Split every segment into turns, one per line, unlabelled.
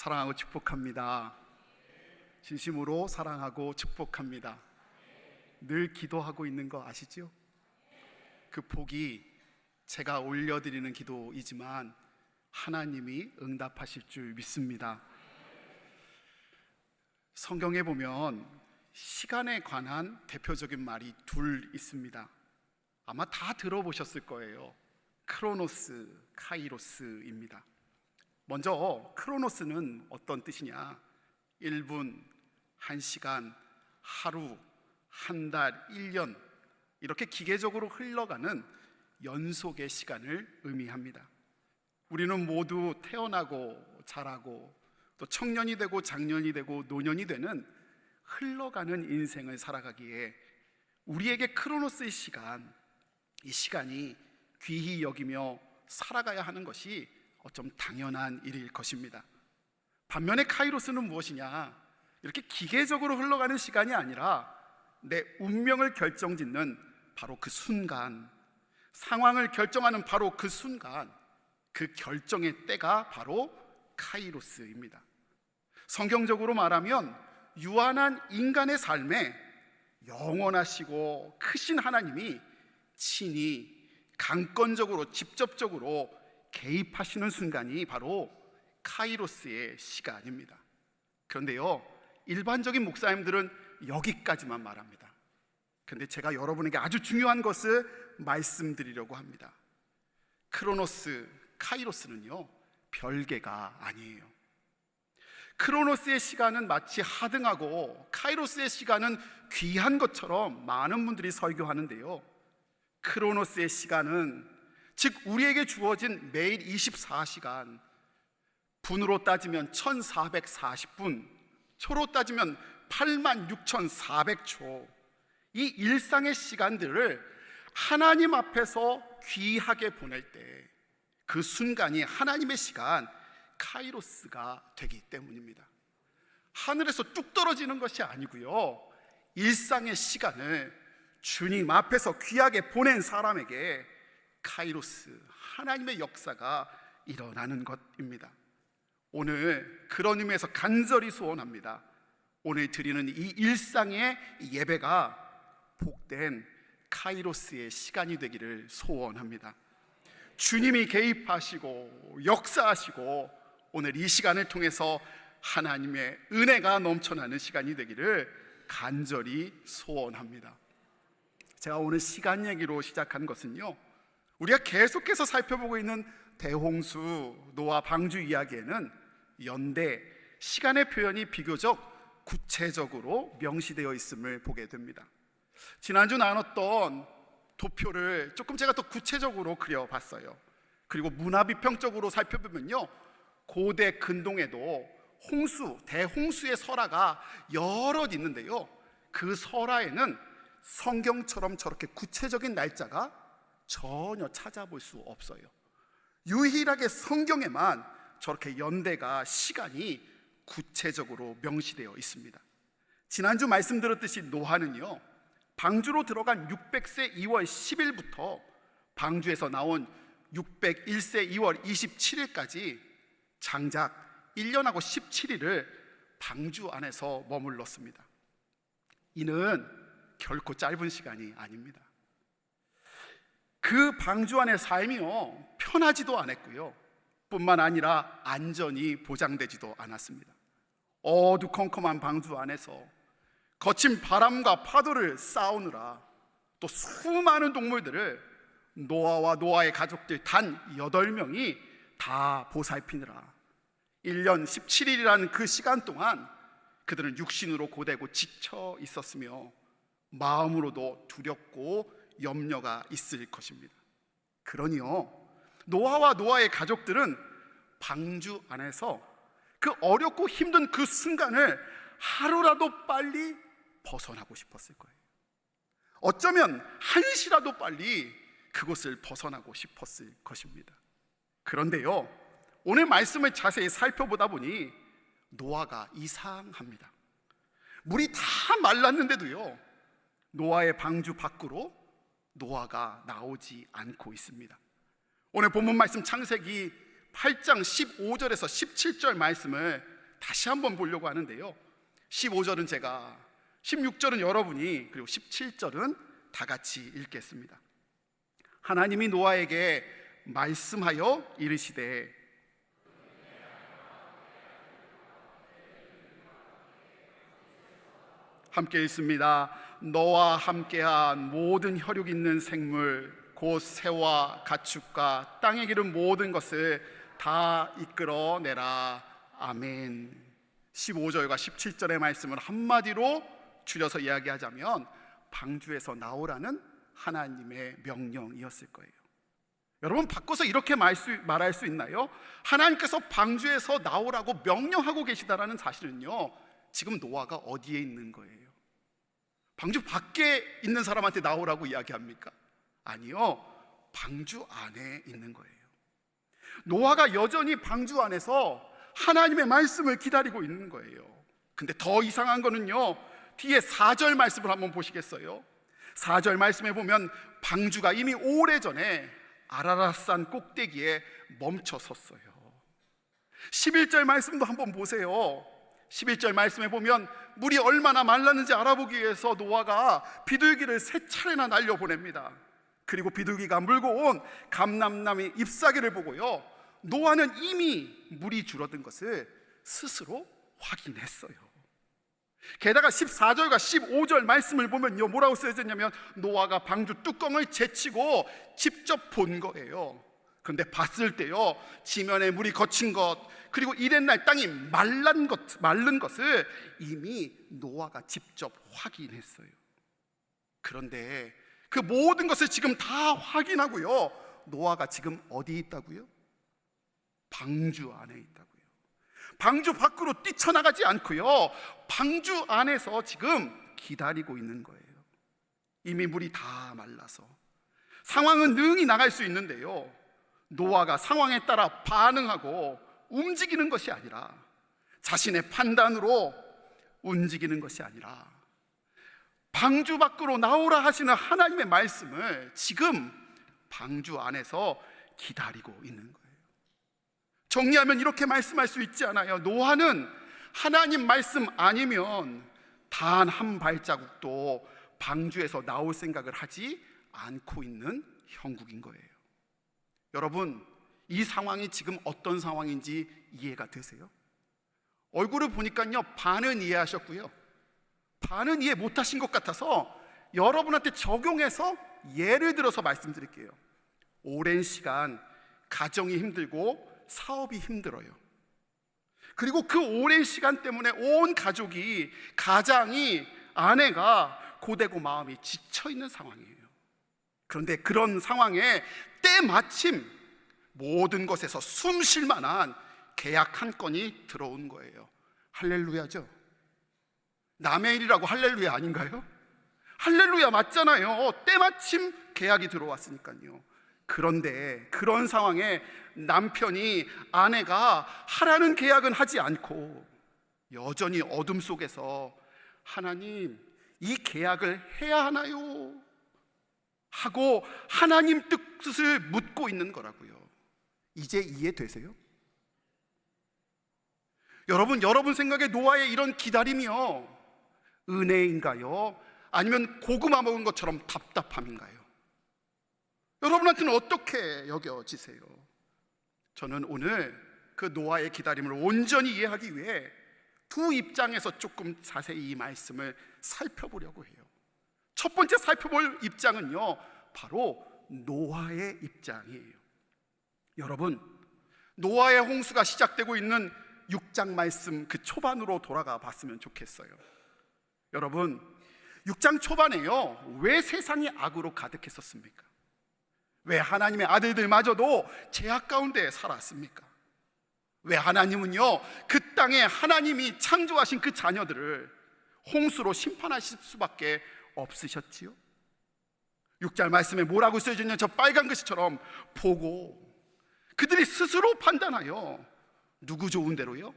사랑하고 축복합니다. 진심으로 사랑하고 축복합니다. 늘 기도하고 있는 거 아시죠? 그 복이 제가 올려드리는 기도이지만 하나님이 응답하실 줄 믿습니다. 성경에 보면 시간에 관한 대표적인 말이 둘 있습니다. 아마 다 들어보셨을 거예요. 크로노스, 카이로스입니다. 먼저 크로노스는 어떤 뜻이냐? 1분, 1시간, 하루, 한 달, 1년 이렇게 기계적으로 흘러가는 연속의 시간을 의미합니다. 우리는 모두 태어나고 자라고 또 청년이 되고 장년이 되고 노년이 되는 흘러가는 인생을 살아가기에 우리에게 크로노스의 시간, 이 시간이 귀히 여기며 살아가야 하는 것이 어쩜 당연한 일일 것입니다. 반면에 카이로스는 무엇이냐? 이렇게 기계적으로 흘러가는 시간이 아니라 내 운명을 결정짓는 바로 그 순간, 상황을 결정하는 바로 그 순간, 그 결정의 때가 바로 카이로스입니다. 성경적으로 말하면 유한한 인간의 삶에 영원하시고 크신 하나님이 친히 강권적으로 직접적으로 개입하시는 순간이 바로 카이로스의 시간입니다. 그런데요, 일반적인 목사님들은 여기까지만 말합니다. 그런데 제가 여러분에게 아주 중요한 것을 말씀드리려고 합니다. 크로노스, 카이로스는요, 별개가 아니에요. 크로노스의 시간은 마치 하등하고 카이로스의 시간은 귀한 것처럼 많은 분들이 설교하는데요. 크로노스의 시간은 즉 우리에게 주어진 매일 24시간 분으로 따지면 1440분 초로 따지면 86,400초 이 일상의 시간들을 하나님 앞에서 귀하게 보낼 때 그 순간이 하나님의 시간 카이로스가 되기 때문입니다. 하늘에서 뚝 떨어지는 것이 아니고요. 일상의 시간을 주님 앞에서 귀하게 보낸 사람에게 카이로스 하나님의 역사가 일어나는 것입니다. 오늘 그런 의미에서 간절히 소원합니다. 오늘 드리는 이 일상의 예배가 복된 카이로스의 시간이 되기를 소원합니다. 주님이 개입하시고 역사하시고 오늘 이 시간을 통해서 하나님의 은혜가 넘쳐나는 시간이 되기를 간절히 소원합니다. 제가 오늘 시간 얘기로 시작한 것은요. 우리가 계속해서 살펴보고 있는 대홍수, 노아 방주 이야기에는 연대, 시간의 표현이 비교적 구체적으로 명시되어 있음을 보게 됩니다. 지난주 나눴던 도표를 조금 제가 더 구체적으로 그려봤어요. 그리고 문화비평적으로 살펴보면요. 고대 근동에도 홍수, 대홍수의 설화가 여럿 있는데요. 그 설화에는 성경처럼 저렇게 구체적인 날짜가 전혀 찾아볼 수 없어요. 유일하게 성경에만 저렇게 연대가 시간이 구체적으로 명시되어 있습니다. 지난주 말씀드렸듯이 노아는요. 방주로 들어간 600세 2월 10일부터 방주에서 나온 601세 2월 27일까지 장작 1년하고 17일을 방주 안에서 머물렀습니다. 이는 결코 짧은 시간이 아닙니다. 그 방주 안의 삶이요 편하지도 않았고요. 뿐만 아니라 안전이 보장되지도 않았습니다. 어두컴컴한 방주 안에서 거친 바람과 파도를 싸우느라 또 수많은 동물들을 노아와 노아의 가족들 단 8명이 다 보살피느라 1년 17일이라는 그 시간 동안 그들은 육신으로 고되고 지쳐 있었으며 마음으로도 두렵고 염려가 있을 것입니다. 그러니요. 노아와 노아의 가족들은 방주 안에서 그 어렵고 힘든 그 순간을 하루라도 빨리 벗어나고 싶었을 거예요. 어쩌면 한시라도 빨리 그곳을 벗어나고 싶었을 것입니다. 그런데요, 오늘 말씀을 자세히 살펴보다 보니 노아가 이상합니다. 물이 다 말랐는데도요, 노아의 방주 밖으로 노아가 나오지 않고 있습니다. 오늘 본문 말씀 창세기 8장 15절에서 17절 말씀을 다시 한번 보려고 하는데요. 15절은 제가, 16절은 여러분이, 그리고 17절은 다 같이 읽겠습니다. 하나님이 노아에게 말씀하여 이르시되 함께 읽습니다. 너와 함께한 모든 혈육 있는 생물 곧 새와 가축과 땅에 기른 모든 것을 다 이끌어 내라. 아멘. 15절과 17절의 말씀을 한마디로 줄여서 이야기하자면 방주에서 나오라는 하나님의 명령이었을 거예요. 여러분 바꿔서 이렇게 말할 수 있나요? 하나님께서 방주에서 나오라고 명령하고 계시다라는 사실은요. 지금 노아가 어디에 있는 거예요? 방주 밖에 있는 사람한테 나오라고 이야기합니까? 아니요. 방주 안에 있는 거예요. 노아가 여전히 방주 안에서 하나님의 말씀을 기다리고 있는 거예요. 근데 더 이상한 거는요. 뒤에 4절 말씀을 한번 보시겠어요? 4절 말씀에 보면 방주가 이미 오래전에 아라라산 꼭대기에 멈춰 섰어요. 11절 말씀도 한번 보세요. 11절 말씀에 보면 물이 얼마나 말랐는지 알아보기 위해서 노아가 비둘기를 세 차례나 날려 보냅니다. 그리고 비둘기가 물고 온 감람나무의 잎사귀를 보고요. 노아는 이미 물이 줄어든 것을 스스로 확인했어요. 게다가 14절과 15절 말씀을 보면요. 뭐라고 쓰여졌냐면 노아가 방주 뚜껑을 제치고 직접 본 거예요. 그런데 봤을 때요. 지면에 물이 거친 것 그리고 이랬날 땅이 말란 것 말른 것을 이미 노아가 직접 확인했어요. 그런데 그 모든 것을 지금 다 확인하고요. 노아가 지금 어디 있다고요? 방주 안에 있다고요. 방주 밖으로 뛰쳐나가지 않고요. 방주 안에서 지금 기다리고 있는 거예요. 이미 물이 다 말라서 상황은 능히 나갈 수 있는데요. 노아가 상황에 따라 반응하고 움직이는 것이 아니라 자신의 판단으로 움직이는 것이 아니라 방주 밖으로 나오라 하시는 하나님의 말씀을 지금 방주 안에서 기다리고 있는 거예요. 정리하면 이렇게 말씀할 수 있지 않아요. 노아는 하나님 말씀 아니면 단 한 발자국도 방주에서 나올 생각을 하지 않고 있는 형국인 거예요. 여러분, 이 상황이 지금 어떤 상황인지 이해가 되세요? 얼굴을 보니까요, 반은 이해하셨고요. 반은 이해 못 하신 것 같아서 여러분한테 적용해서 예를 들어서 말씀드릴게요. 오랜 시간 가정이 힘들고 사업이 힘들어요. 그리고 그 오랜 시간 때문에 온 가족이 가장이 아내가 고되고 마음이 지쳐 있는 상황이에요. 그런데 그런 상황에 때마침 모든 것에서 숨 쉴 만한 계약 한 건이 들어온 거예요. 할렐루야죠. 남의 일이라고 할렐루야 아닌가요? 할렐루야 맞잖아요. 때마침 계약이 들어왔으니까요. 그런데 그런 상황에 남편이 아내가 하라는 계약은 하지 않고 여전히 어둠 속에서 하나님 이 계약을 해야 하나요? 하고 하나님 뜻을 묻고 있는 거라고요. 이제 이해되세요? 여러분, 여러분 생각에 노아의 이런 기다림이요. 은혜인가요? 아니면 고구마 먹은 것처럼 답답함인가요? 여러분한테는 어떻게 여겨지세요? 저는 오늘 그 노아의 기다림을 온전히 이해하기 위해 두 입장에서 조금 자세히 이 말씀을 살펴보려고 해요. 첫 번째 살펴볼 입장은요, 바로 노아의 입장이에요. 여러분, 노아의 홍수가 시작되고 있는 6장 말씀 그 초반으로 돌아가 봤으면 좋겠어요. 여러분, 6장 초반에요, 왜 세상이 악으로 가득했었습니까? 왜 하나님의 아들들마저도 죄악 가운데 살았습니까? 왜 하나님은요, 그 땅에 하나님이 창조하신 그 자녀들을 홍수로 심판하실 수밖에 없으셨지요? 6절 말씀에 뭐라고 써있냐? 저 빨간 글씨처럼 보고 그들이 스스로 판단하여 누구 좋은 대로요?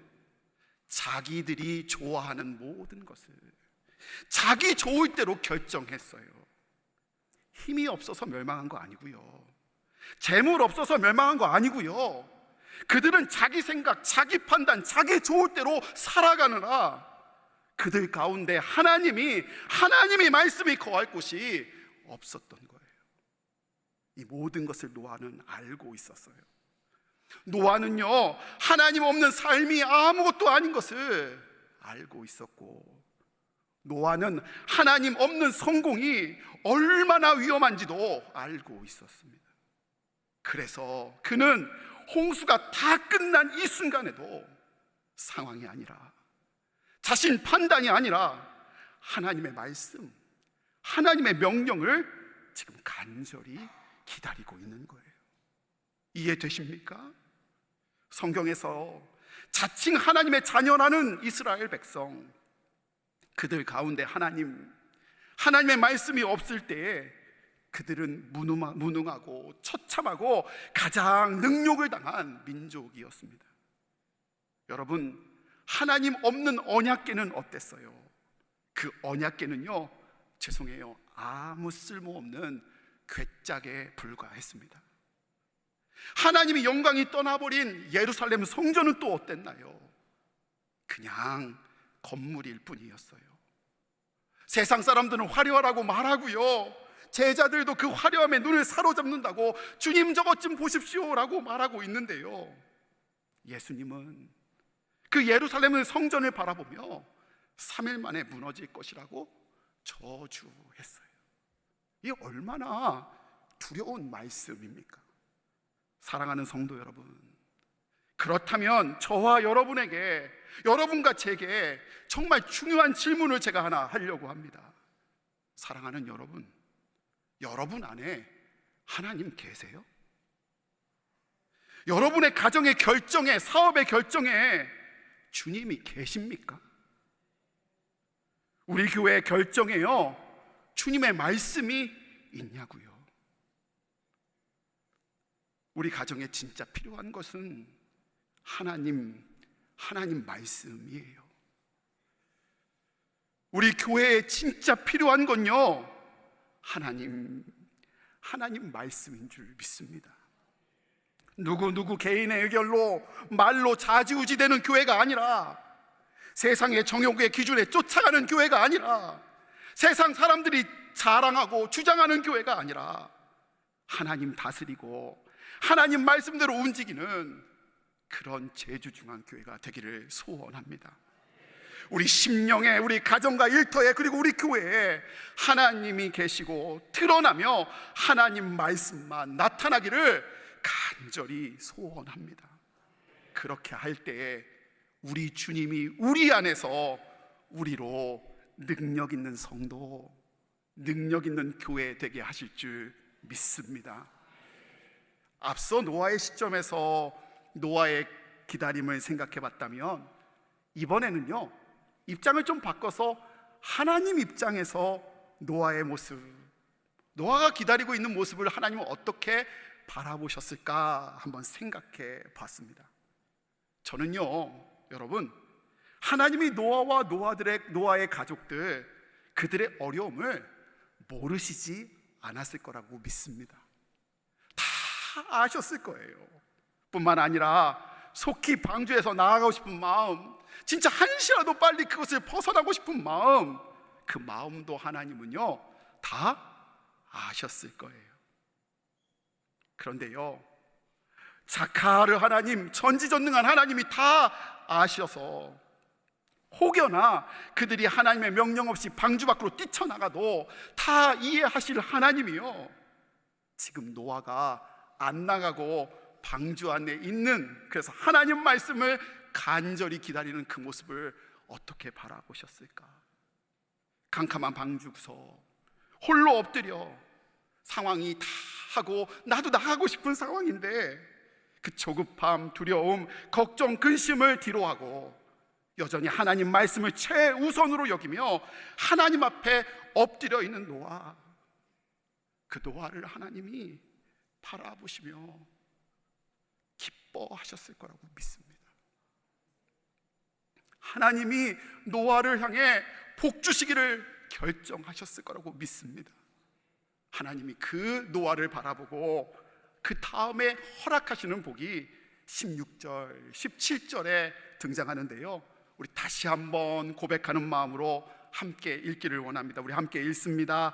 자기들이 좋아하는 모든 것을 자기 좋을 대로 결정했어요. 힘이 없어서 멸망한 거 아니고요. 재물 없어서 멸망한 거 아니고요. 그들은 자기 생각, 자기 판단, 자기 좋을 대로 살아가느라 그들 가운데 하나님이 하나님의 말씀이 거할 곳이 없었던 거예요. 이 모든 것을 노아는 알고 있었어요. 노아는요, 하나님 없는 삶이 아무것도 아닌 것을 알고 있었고, 노아는 하나님 없는 성공이 얼마나 위험한지도 알고 있었습니다. 그래서 그는 홍수가 다 끝난 이 순간에도 상황이 아니라 자신 판단이 아니라 하나님의 말씀, 하나님의 명령을 지금 간절히 기다리고 있는 거예요. 이해되십니까? 성경에서 자칭 하나님의 자녀라는 이스라엘 백성, 그들 가운데 하나님, 하나님의 말씀이 없을 때에 그들은 무능하- 무능하고 처참하고 가장 능욕을 당한 민족이었습니다. 여러분, 하나님 없는 언약계는 어땠어요? 그 언약계는요, 죄송해요, 아무 쓸모없는 괴짝에 불과했습니다. 하나님이 영광이 떠나버린 예루살렘 성전은 또 어땠나요? 그냥 건물일 뿐이었어요. 세상 사람들은 화려하라고 말하고요. 제자들도 그 화려함에 눈을 사로잡는다고 주님 저것 좀 보십시오라고 말하고 있는데요. 예수님은 그 예루살렘의 성전을 바라보며 3일 만에 무너질 것이라고 저주했어요. 이게 얼마나 두려운 말씀입니까? 사랑하는 성도 여러분, 그렇다면 저와 여러분에게, 여러분과 제게 정말 중요한 질문을 제가 하나 하려고 합니다. 사랑하는 여러분, 여러분 안에 하나님 계세요? 여러분의 가정의 결정에, 사업의 결정에 주님이 계십니까? 우리 교회 결정에요, 주님의 말씀이 있냐고요. 우리 가정에 진짜 필요한 것은 하나님, 하나님 말씀이에요. 우리 교회에 진짜 필요한 건요, 하나님, 하나님 말씀인 줄 믿습니다. 누구누구 개인의 의견로 말로 자지우지되는 교회가 아니라 세상의 정욕의 기준에 쫓아가는 교회가 아니라 세상 사람들이 자랑하고 주장하는 교회가 아니라 하나님 다스리고 하나님 말씀대로 움직이는 그런 제주중앙 교회가 되기를 소원합니다. 우리 심령에 우리 가정과 일터에 그리고 우리 교회에 하나님이 계시고 드러나며 하나님 말씀만 나타나기를 간절히 소원합니다. 그렇게 할 때에 우리 주님이 우리 안에서 우리로 능력 있는 성도, 능력 있는 교회 되게 하실 줄 믿습니다. 앞서 노아의 시점에서 노아의 기다림을 생각해 봤다면 이번에는요, 입장을 좀 바꿔서 하나님 입장에서 노아의 모습, 노아가 기다리고 있는 모습을 하나님은 어떻게 바라보셨을까 한번 생각해 봤습니다. 저는요, 여러분, 하나님이 노아와 노아들의 노아의 가족들 그들의 어려움을 모르시지 않았을 거라고 믿습니다. 다 아셨을 거예요. 뿐만 아니라 속히 방주에서 나아가고 싶은 마음, 진짜 한시라도 빨리 그것을 벗어나고 싶은 마음, 그 마음도 하나님은요, 다 아셨을 거예요. 그런데요, 자카르 하나님, 전지전능한 하나님이 다 아셔서 혹여나 그들이 하나님의 명령 없이 방주 밖으로 뛰쳐나가도 다 이해하실 하나님이요. 지금 노아가 안 나가고 방주 안에 있는 그래서 하나님 말씀을 간절히 기다리는 그 모습을 어떻게 바라보셨을까? 캄캄한 방주구서 홀로 엎드려 상황이 다 하고 나도 나가고 싶은 상황인데 그 조급함, 두려움, 걱정, 근심을 뒤로하고 여전히 하나님 말씀을 최우선으로 여기며 하나님 앞에 엎드려 있는 노아 그 노아를 하나님이 바라보시며 기뻐하셨을 거라고 믿습니다. 하나님이 노아를 향해 복 주시기를 결정하셨을 거라고 믿습니다. 하나님이 그 노아를 바라보고 그 다음에 허락하시는 복이 16절, 17절에 등장하는데요. 우리 다시 한번 고백하는 마음으로 함께 읽기를 원합니다. 우리 함께 읽습니다.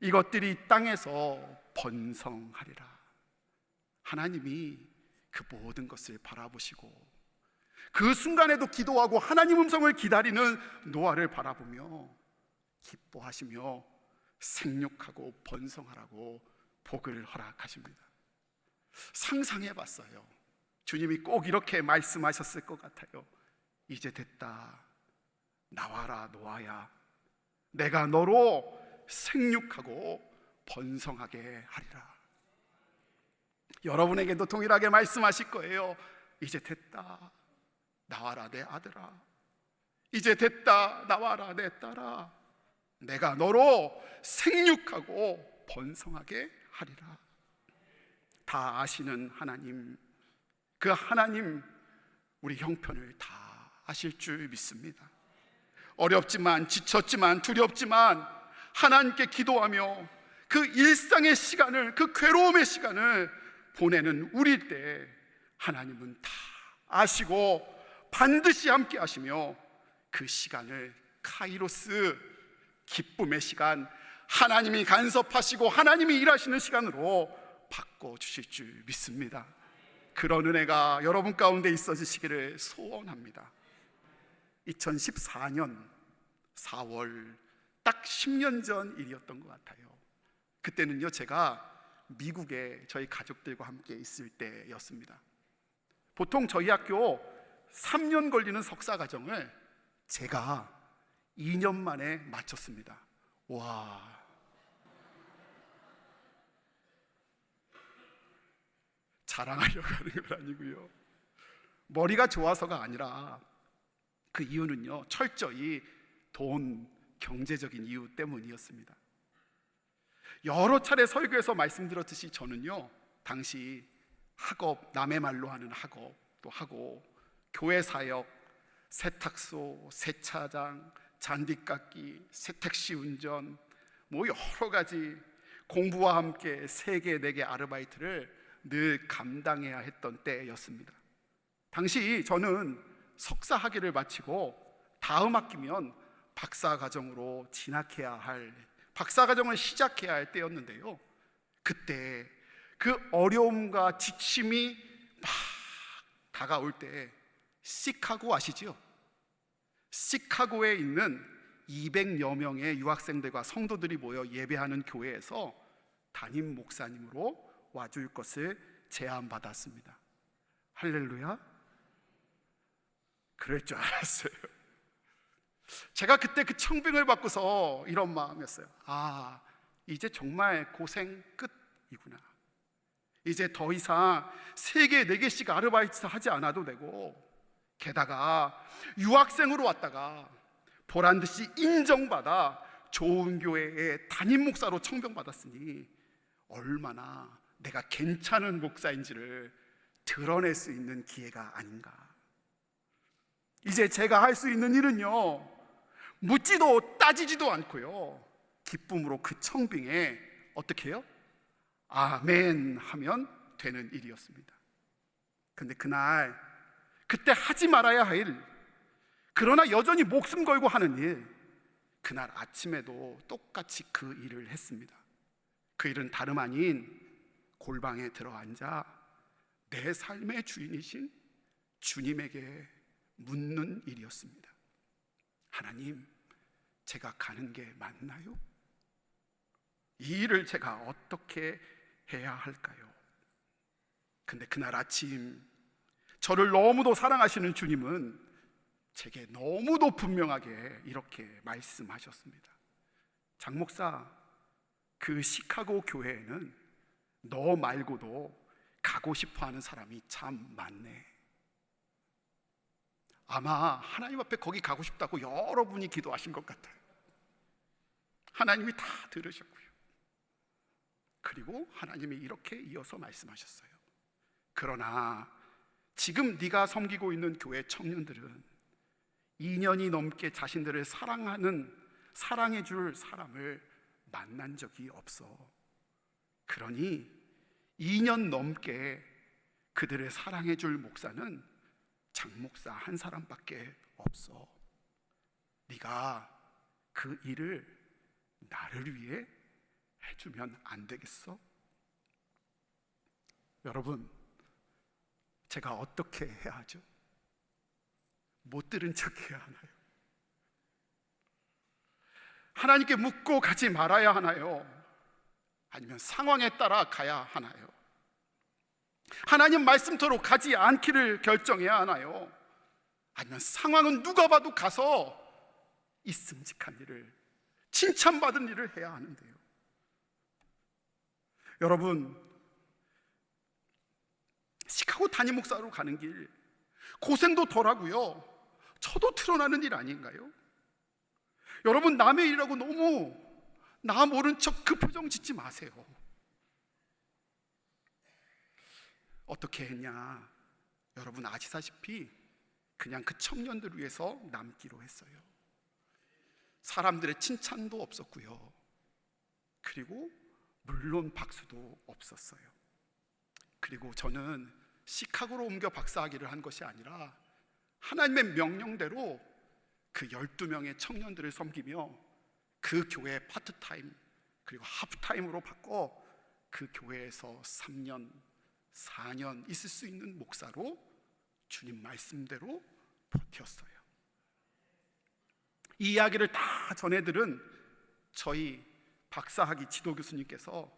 이것들이 땅에서 번성하리라. 하나님이 그 모든 것을 바라보시고 그 순간에도 기도하고 하나님 음성을 기다리는 노아를 바라보며 기뻐하시며 생육하고 번성하라고 복을 허락하십니다. 상상해 봤어요. 주님이 꼭 이렇게 말씀하셨을 것 같아요. 이제 됐다. 나와라, 노아야. 내가 너로 생육하고 번성하게 하리라. 여러분에게도 동일하게 말씀하실 거예요. 이제 됐다. 나와라, 내 아들아. 이제 됐다. 나와라, 내 딸아. 내가 너로 생육하고 번성하게 하리라. 다 아시는 하나님, 그 하나님, 우리 형편을 다 아실 줄 믿습니다. 어렵지만, 지쳤지만, 두렵지만, 하나님께 기도하며 그 일상의 시간을, 그 괴로움의 시간을 보내는 우리 때 하나님은 다 아시고 반드시 함께 하시며 그 시간을 카이로스 기쁨의 시간, 하나님이 간섭하시고 하나님이 일하시는 시간으로 바꿔 주실 줄 믿습니다. 그런 은혜가 여러분 가운데 있어지시기를 소원합니다. 2014년 4월 딱 10년 전 일이었던 것 같아요. 그때는요, 제가 미국에 저희 가족들과 함께 있을 때였습니다. 보통 저희 학교 3년 걸리는 석사 과정을 제가 2년 만에 마쳤습니다. 와. 자랑하려고 하는 건 아니고요. 머리가 좋아서가 아니라 그 이유는요, 철저히 돈, 경제적인 이유 때문이었습니다. 여러 차례 설교에서 말씀드렸듯이 저는요, 당시 학업, 남의 말로 하는 학업도 하고, 교회 사역, 세탁소, 세차장, 잔디깎기, 세택시 운전, 뭐 여러 가지 공부와 함께 세 개, 네 개 아르바이트를 늘 감당해야 했던 때였습니다. 당시 저는 석사 학위를 마치고 다음 학기면 박사 과정으로 진학해야 할 박사 과정을 시작해야 할 때였는데요. 그때 그 어려움과 지침이 막 다가올 때 시카고 아시죠? 시카고에 있는 200여 명의 유학생들과 성도들이 모여 예배하는 교회에서 담임 목사님으로 와줄 것을 제안받았습니다. 할렐루야. 그럴 줄 알았어요. 제가 그때 그 청빙을 받고서 이런 마음이었어요. 아, 이제 정말 고생 끝이구나. 이제 더 이상 세 개, 네 개씩 아르바이트 하지 않아도 되고, 게다가 유학생으로 왔다가 보란 듯이 인정받아 좋은 교회의 담임 목사로 청병받았으니 얼마나 내가 괜찮은 목사인지를 드러낼 수 있는 기회가 아닌가. 이제 제가 할 수 있는 일은요, 묻지도 따지지도 않고요, 기쁨으로 그 청빙에 어떻게 해요? 아멘 하면 되는 일이었습니다. 근데 그날, 그때 하지 말아야 할 일, 그러나 여전히 목숨 걸고 하는 일, 그날 아침에도 똑같이 그 일을 했습니다. 그 일은 다름 아닌 골방에 들어앉아 내 삶의 주인이신 주님에게 묻는 일이었습니다. 하나님, 제가 가는 게 맞나요? 이 일을 제가 어떻게 해야 할까요? 근데 그날 아침 저를 너무도 사랑하시는 주님은 제게 너무도 분명하게 이렇게 말씀하셨습니다. 장 목사, 그 시카고 교회에는 너 말고도 가고 싶어 하는 사람이 참 많네. 아마 하나님 앞에 거기 가고 싶다고 여러분이 기도하신 것 같아요. 하나님이 다 들으셨고요. 그리고 하나님이 이렇게 이어서 말씀하셨어요. 그러나 지금 네가 섬기고 있는 교회 청년들은 2년이 넘게 자신들을 사랑하는 사랑해 줄 사람을 만난 적이 없어. 그러니 2년 넘게 그들을 사랑해 줄 목사는 장목사 한 사람밖에 없어. 네가 그 일을 나를 위해 해주면 안 되겠어? 여러분, 제가 어떻게 해야 하죠? 못 들은 척 해야 하나요? 하나님께 묻고 가지 말아야 하나요? 아니면 상황에 따라 가야 하나요? 하나님 말씀대로 가지 않기를 결정해야 하나요? 아니면 상황은 누가 봐도 가서 있음직한 일을 칭찬받은 일을 해야 하는데요. 여러분 시카고 담임 목사로 가는 길 고생도 덜하고요. 저도 틀어나는 일 아닌가요? 여러분 남의 일이라고 너무 나 모른 척 그 표정 짓지 마세요. 어떻게 했냐? 여러분 아시다시피 그냥 그 청년들을 위해서 남기로 했어요. 사람들의 칭찬도 없었고요. 그리고 물론 박수도 없었어요. 그리고 저는 시카고로 옮겨 박사학위를 한 것이 아니라 하나님의 명령대로 그 12명의 청년들을 섬기며 그 교회 파트타임 그리고 하프타임으로 바꿔 그 교회에서 3년, 4년 있을 수 있는 목사로 주님 말씀대로 버텼어요. 이 이야기를 다 전해들은 저희 박사학위 지도 교수님께서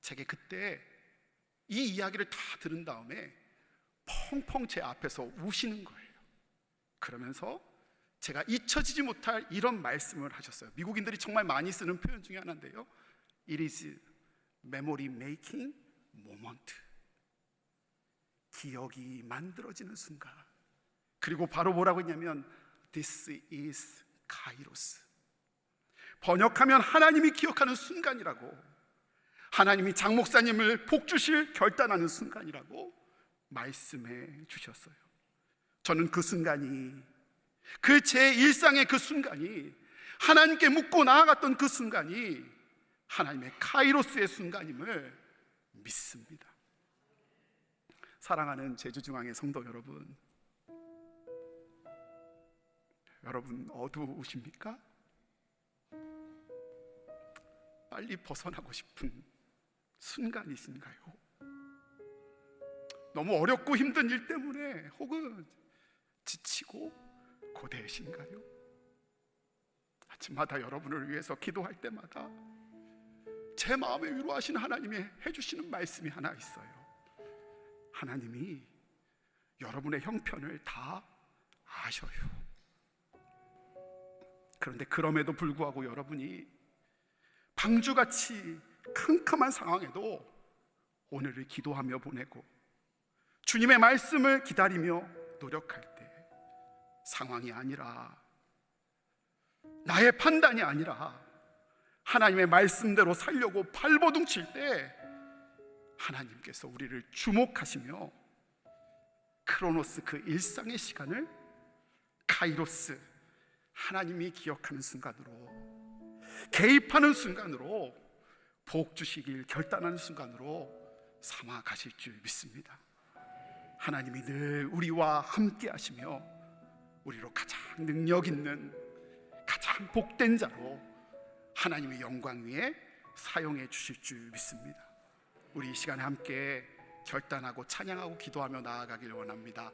제게 그때 이 이야기를 다 들은 다음에 펑펑 제 앞에서 우시는 거예요. 그러면서 제가 잊혀지지 못할 이런 말씀을 하셨어요. 미국인들이 정말 많이 쓰는 표현 중에 하나인데요. It is memory making moment. 기억이 만들어지는 순간. 그리고 바로 뭐라고 했냐면 This is kairos. 번역하면 하나님이 기억하는 순간이라고. 하나님이 장 목사님을 복 주실 결단하는 순간이라고 말씀해 주셨어요. 저는 그 순간이 그 제 일상의 그 순간이 하나님께 묻고 나아갔던 그 순간이 하나님의 카이로스의 순간임을 믿습니다. 사랑하는 제주중앙의 성도 여러분, 여러분 어두우십니까? 빨리 벗어나고 싶은 순간이신가요? 너무 어렵고 힘든 일 때문에 혹은 지치고 고대신가요? 아침마다 여러분을 위해서 기도할 때마다 제 마음에 위로하신 하나님이 해주시는 말씀이 하나 있어요. 하나님이 여러분의 형편을 다 아셔요. 그런데 그럼에도 불구하고 여러분이 방주같이 캄캄한 상황에도 오늘을 기도하며 보내고 주님의 말씀을 기다리며 노력할 때 상황이 아니라 나의 판단이 아니라 하나님의 말씀대로 살려고 발버둥 칠 때 하나님께서 우리를 주목하시며 크로노스 그 일상의 시간을 카이로스 하나님이 기억하는 순간으로 개입하는 순간으로 복 주시길 결단하는 순간으로 삼아 가실 줄 믿습니다. 하나님이 늘 우리와 함께 하시며 우리로 가장 능력 있는 가장 복된 자로 하나님의 영광 위에 사용해 주실 줄 믿습니다. 우리 이 시간에 함께 결단하고 찬양하고 기도하며 나아가길 원합니다.